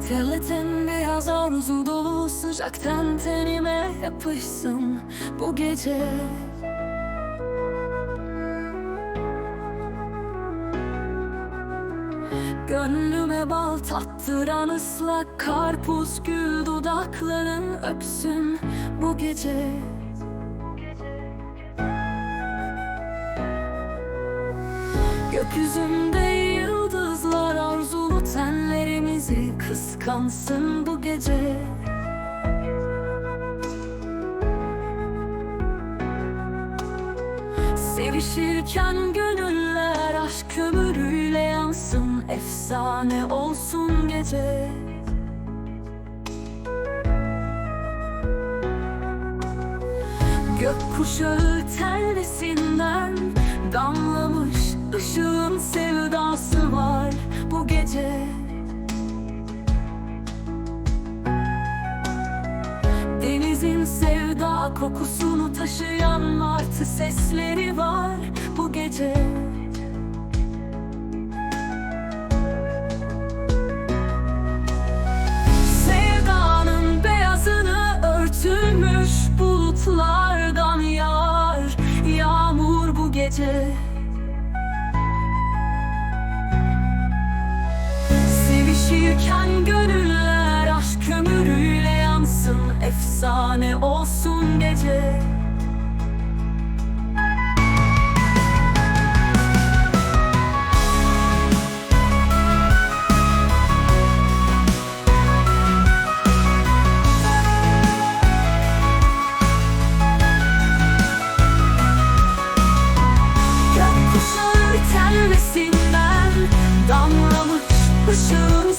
Terletin beyaz arzu dolu sıcaktan tenime yapışsın bu gece. Gönlüme bal tattıran ıslak karpuz gül dudakların öpsün bu gece. Gökyüzünde tenlerimizi kıskansın bu gece. Sevişirken gönüller aşk kömürüyle yansın Efsane olsun gece. Gökkuşağı tellesinden damlamış ışığın sevdası var kokusunu taşıyan martı sesleri var bu gece. Sevdanın beyazını örtülmüş bulutlardan yağar Yağmur bu gece. Sevişirken şahane olsun gece. Gökkuşağı terlesinden damlamış ışığın